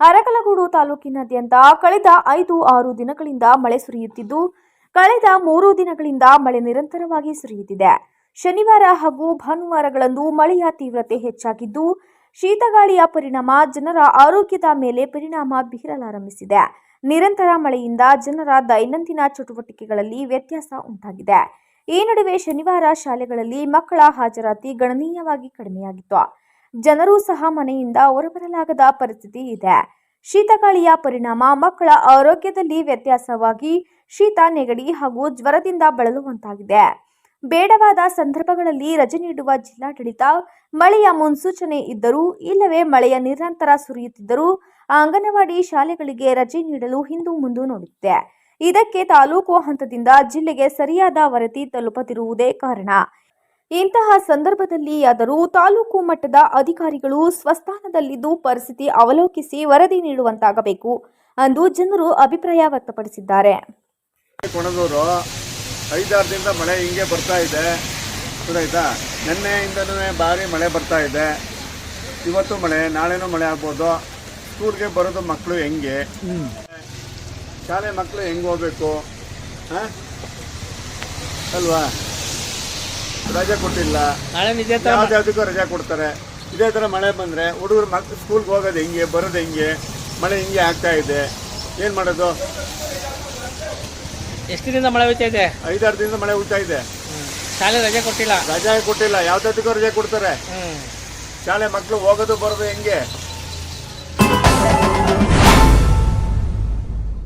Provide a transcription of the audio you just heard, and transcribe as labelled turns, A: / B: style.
A: ಅರಕಲಗೂಡು ತಾಲೂಕಿನಾದ್ಯಂತ ಕಳೆದ ಐದು ಆರು ದಿನಗಳಿಂದ ಮಳೆ ಸುರಿಯುತ್ತಿದ್ದು, ಕಳೆದ ಮೂರು ದಿನಗಳಿಂದ ಮಳೆ ನಿರಂತರವಾಗಿ ಸುರಿಯುತ್ತಿದೆ. ಶನಿವಾರ ಹಾಗೂ ಭಾನುವಾರಗಳಂದು ಮಳೆಯ ತೀವ್ರತೆ ಹೆಚ್ಚಾಗಿದ್ದು, ಶೀತಗಾಳಿಯ ಪರಿಣಾಮ ಜನರ ಆರೋಗ್ಯದ ಮೇಲೆ ಪರಿಣಾಮ ಬೀರಲಾರಂಭಿಸಿದೆ. ನಿರಂತರ ಮಳೆಯಿಂದ ಜನರ ದೈನಂದಿನ ಚಟುವಟಿಕೆಗಳಲ್ಲಿ ವ್ಯತ್ಯಾಸ ಉಂಟಾಗಿದೆ. ಈ ನಡುವೆ ಶನಿವಾರ ಶಾಲೆಗಳಲ್ಲಿ ಮಕ್ಕಳ ಹಾಜರಾತಿ ಗಣನೀಯವಾಗಿ ಕಡಿಮೆಯಾಗಿತ್ತು. ಜನರೂ ಸಹ ಮನೆಯಿಂದ ಹೊರಬರಲಾಗದ ಪರಿಸ್ಥಿತಿ ಇದೆ. ಶೀತಗಾಳಿಯ ಪರಿಣಾಮ ಮಕ್ಕಳ ಆರೋಗ್ಯದಲ್ಲಿ ವ್ಯತ್ಯಾಸವಾಗಿ ಶೀತ, ನೆಗಡಿ ಹಾಗೂ ಜ್ವರದಿಂದ ಬಳಲುವಂತಾಗಿದೆ. ಬೇಡವಾದ ಸಂದರ್ಭಗಳಲ್ಲಿ ರಜೆ ನೀಡುವ ಜಿಲ್ಲಾಡಳಿತ ಮಳೆಯ ಮುನ್ಸೂಚನೆ ಇದ್ದರೂ, ಇಲ್ಲವೇ ಮಳೆಯ ನಿರಂತರ ಸುರಿಯುತ್ತಿದ್ದರೂ ಅಂಗನವಾಡಿ ಶಾಲೆಗಳಿಗೆ ರಜೆ ನೀಡಲು ಹಿಂದು ಮುಂದು ನೋಡುತ್ತಿದೆ ಇದಕ್ಕೆ ತಾಲೂಕು ಹಂತದಿಂದ ಜಿಲ್ಲೆಗೆ ಸರಿಯಾದ ವರದಿ ತಲುಪದಿರುವುದೇ ಕಾರಣ. ಇಂತಹ ಸಂದರ್ಭದಲ್ಲಿಯಾದರೂ ತಾಲೂಕು ಮಟ್ಟದ ಅಧಿಕಾರಿಗಳು ಸ್ವಸ್ಥಾನದಲ್ಲಿದ್ದು ಪರಿಸ್ಥಿತಿ ಅವಲೋಕಿಸಿ ವರದಿ ನೀಡುವಂತಾಗಬೇಕು ಎಂದು ಜನರು ಅಭಿಪ್ರಾಯ ವ್ಯಕ್ತಪಡಿಸಿದ್ದಾರೆ.
B: ಐದಾರು ದಿನದ ಮಳೆ ಹಿಂಗೆ ಬರ್ತಾ ಇದೆ. ಗೊತ್ತಾಯ್ತಾ? ನಿನ್ನೆಯಿಂದನೂ ಭಾರಿ ಮಳೆ ಬರ್ತಾ ಇದೆ. ಇವತ್ತು ಮಳೆ, ನಾಳೆನೂ ಮಳೆ ಆಗ್ಬೋದು. ಸ್ಕೂಲ್ಗೆ ಬರೋದು ಮಕ್ಕಳು ಹೆಂಗೆ? ಶಾಲೆ ಮಕ್ಕಳು ಹೆಂಗೆ ಹೋಗ್ಬೇಕು ಹಾಂ? ಅಲ್ವಾ? ರಜೆ ಕೊಟ್ಟಿಲ್ಲ.
C: ನಾಳೆ ಇದೇ ಥರ
B: ಯಾವ್ದು ಯಾವುದಕ್ಕೂ ರಜೆ ಕೊಡ್ತಾರೆ. ಇದೇ ಥರ ಮಳೆ ಬಂದರೆ ಹುಡುಗರು ಮಕ್ ಸ್ಕೂಲ್ಗೆ ಹೋಗೋದು ಹೆಂಗೆ ಬರೋದು ಹೆಂಗೆ ಮಳೆ ಹಿಂಗೆ ಆಗ್ತಾ ಇದೆ. ಏನು ಮಾಡೋದು?
C: ಎಷ್ಟು ದಿನದಿಂದ ಮಳೆ ಹೋಯ್ತಾ ಇದೆ?
B: ಐದಾರು ದಿನದ ಮಳೆ ಹುಡ್ತಾ ಇದೆ.
C: ಶಾಲೆ ರಜೆ ಕೊಟ್ಟಿಲ್ಲ?
B: ರಜೆ ಕೊಟ್ಟಿಲ್ಲ. ಯಾವ್ದಕ್ಕೂ ರಜೆ ಕೊಡ್ತಾರೆ. ಶಾಲೆ ಮಕ್ಕಳು ಹೋಗೋದು ಬರೋದು ಹೆಂಗೆ?